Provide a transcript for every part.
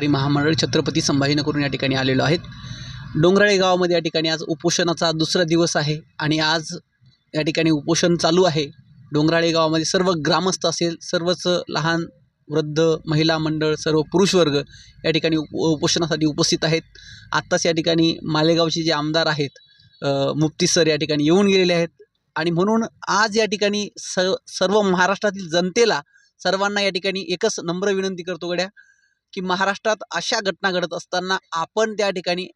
शेतकरी महामंडळ छत्रपती संभाजीनगरून या ठिकाणी आलेलो आहेत. डोंगराळे गावामध्ये या ठिकाणी आज उपोषणाचा दुसरा दिवस आहे आणि आज या ठिकाणी उपोषण चालू आहे. डोंगराळे गावामध्ये सर्व ग्रामस्थ असेल सर्वच लहान वृद्ध महिला मंडळ सर्व पुरुष वर्ग या ठिकाणी उप उपोषणासाठी उपस्थित आहेत. आत्ताच या ठिकाणी मालेगावचे जे आमदार आहेत मुफ्ती सर या ठिकाणी येऊन गेलेले आहेत आणि म्हणून आज या ठिकाणी स सर्व महाराष्ट्रातील जनतेला सर्वांना या ठिकाणी एकच नम्र विनंती करतो गड्या की महाराष्ट्रात अशा घटना घडत असताना आपण त्या ठिकाणी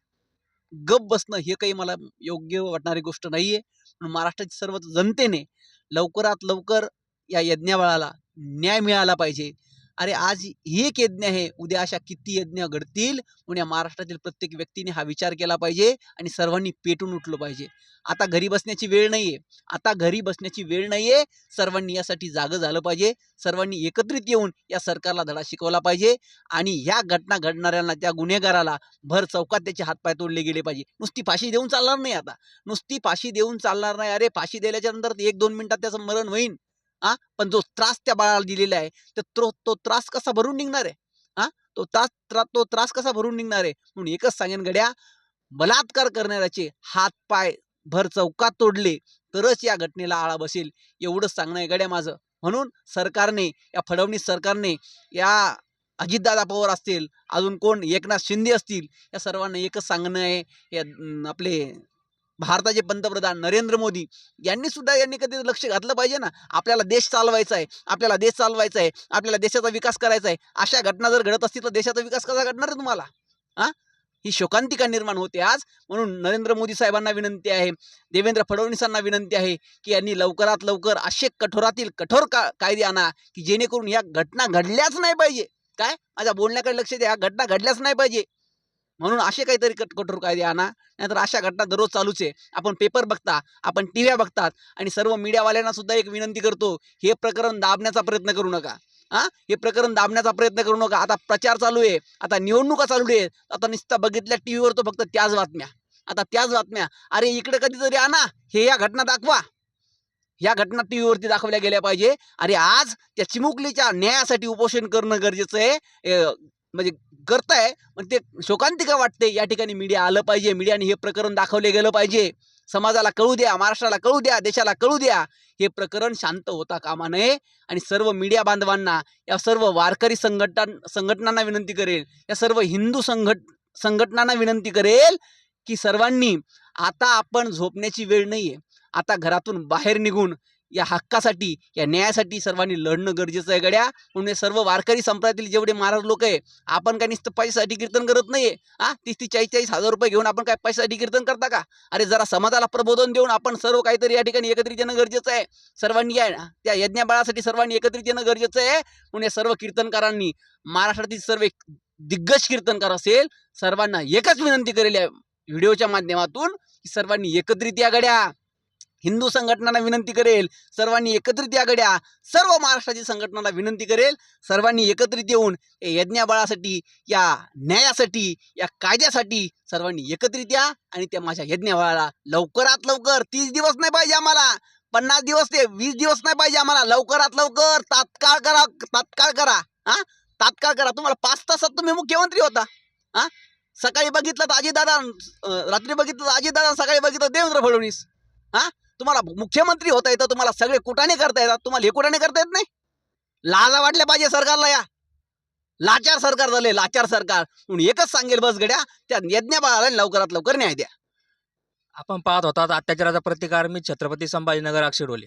गप बसणं हे काही मला योग्य वाटणारी गोष्ट नाही आहे म्हणून महाराष्ट्राच्या सर्व जनतेने लवकरात लवकर या यज्ञाबळाला न्याय मिळाला पाहिजे. अरे आज ही एक यज्ञ आहे. उद्या अशा किती यज्ञ घडतील? म्हणून या महाराष्ट्रातील प्रत्येक व्यक्तीने हा विचार केला पाहिजे आणि सर्वांनी पेटून उठलं पाहिजे. आता घरी बसण्याची वेळ नाही आहे आता घरी बसण्याची वेळ नाही आहे सर्वांनी यासाठी जागं झालं पाहिजे. सर्वांनी एकत्रित येऊन या सरकारला धडा शिकवला पाहिजे आणि ह्या घटना घडणाऱ्यांना त्या गुन्हेगाराला भर चौकात त्याचे हातपाय तोडले गेले पाहिजे. नुसती फाशी देऊन चालणार नाही आता. नुसती फाशी देऊन चालणार नाही. अरे फाशी दिल्याच्या नंतर एक दोन मिनिटात त्याचं मरण होईल हा पण जो त्रास त्या बाळाला दिलेला आहे तर तो तो त्रास कसा भरून निघणार आहे? हा तो त्रास त्रा- तो त्रास कसा भरून निघणार आहे? म्हणून एकच सांगेन गड्या बलात्कार करणाऱ्याचे हात पाय भर चौकात तोडले तरच या घटनेला आळा बसेल एवढंच सांगणं आहे गड्या माझं. म्हणून सरकारने या फडणवीस सरकारने या अजितदादा पवार असतील अजून कोण एकनाथ शिंदे असतील या सर्वांना एकच सांगणं आहे या आपले भारताचे पंतप्रधान नरेंद्र मोदी यांनी सुद्धा यांनी कधी लक्ष घातलं पाहिजे ना? आपल्याला देश चालवायचा आहे आपल्याला देश चालवायचा आहे आपल्याला देशाचा विकास करायचा आहे. अशा घटना जर घडत असतील तर देशाचा विकास कसा घडणार आहे तुम्हाला? हा? ही शोकांतिका निर्माण होते आज. म्हणून नरेंद्र मोदी साहेबांना विनंती आहे देवेंद्र फडणवीसांना विनंती आहे की यांनी लवकरात लवकर असे कठोरातील कठोर का कायदे आणा की जेणेकरून या घटना घडल्याच नाही पाहिजे. काय? माझ्या बोलण्याकडे लक्ष द्या. या घटना घडल्याच नाही पाहिजे. म्हणून असे काहीतरी कट कठोर कायदे आणा. नाहीतर अशा घटना दररोज चालूच आहे. आपण पेपर बघता आपण टी व्ह्या बघतात आणि सर्व मीडियावाल्यांना सुद्धा एक विनंती करतो हे प्रकरण दाबण्याचा प्रयत्न करू नका. हा? हे प्रकरण दाबण्याचा प्रयत्न करू नका. आता प्रचार चालू आहे. आता निवडणुका चालू आहेत. आता नुसतं बघितल्या टी व्हीवर तो फक्त त्याच बातम्या. आता त्याच बातम्या. अरे इकडे कधीतरी आणा. हे या घटना दाखवा. ह्या घटना टी व्हीवरती दाखवल्या गेल्या पाहिजे. अरे आज त्या चिमुकलीच्या न्यायासाठी उपोषण करणं गरजेचं आहे. म्हणजे करताय पण ते शोकांतिका वाटते? या ठिकाणी मीडिया आलं पाहिजे. मीडियाने हे प्रकरण दाखवले गेलं पाहिजे. समाजाला कळू द्या महाराष्ट्राला कळू द्या देशाला कळू द्या. हे प्रकरण शांत होता कामा नये आणि सर्व मीडिया बांधवांना या सर्व वारकरी संघटन संघटनांना विनंती करेल. या सर्व हिंदू संघट संघटनांना विनंती करेल की सर्वांनी आता आपण झोपण्याची वेळ नाही आहे आता घरातून बाहेर निघून या हक्कासाठी या न्यायासाठी सर्वांनी लढणं गरजेचं आहे गड्या. म्हणून सर्व वारकरी संप्रदायातील जेवढे महाराज लोक आहे आपण काय नुसतं पैशासाठी कीर्तन करत नाहीये? हा तीस तीस चाळीस चाळीस हजार रुपये घेऊन आपण काय पैशासाठी कीर्तन करता का? अरे जरा समाजाला प्रबोधन देऊन आपण सर्व काहीतरी या ठिकाणी एकत्रित येणं गरजेचं आहे. सर्वांनी या त्या यज्ञाबाळासाठी सर्वांनी एकत्रित येणं गरजेचं आहे. म्हणून या सर्व कीर्तनकारांनी महाराष्ट्रातील सर्व एक दिग्गज कीर्तनकार असेल सर्वांना एकच विनंती करेल या व्हिडिओच्या माध्यमातून की सर्वांनी एकत्रित या गड्या. हिंदू संघटनांना विनंती करेल सर्वांनी एकत्रित या गड्या सर्व महाराष्ट्राची संघटनांना विनंती करेल सर्वांनी एकत्रित येऊन या यज्ञाबळासाठी या न्यायासाठी या कायद्यासाठी सर्वांनी एकत्रित या आणि त्या माझ्या यज्ञाबळाला लवकरात लवकर तीस दिवस नाही पाहिजे आम्हाला पन्नास दिवस ते वीस दिवस नाही पाहिजे आम्हाला लवकरात लवकर तात्काळ करा तात्काळ करा हा? तात्काळ करा. तुम्हाला पाच तासात तुम्ही मुख्यमंत्री होता हा? सकाळी बघितलं तर अजितदादा रात्री बघितलं तर अजितदादा सकाळी बघितलं देवेंद्र फडणवीस हा? तुम्हाला मुख्यमंत्री होता येतं तुम्हाला सगळे कुटाने करता येतात. तुम्हाला हे कुटाने करता येत नाही? लाजा वाटल्या पाहिजे सरकारला या. लाचार सरकार झाले लाचार सरकार. म्हणून एकच सांगेल बस गड्या त्या यज्ञ बाळाला लवकरात लवकर न्याय द्या. आपण पाहत होता अत्याचाराचा प्रतिकार मी छत्रपती संभाजीनगर अक्षरवली.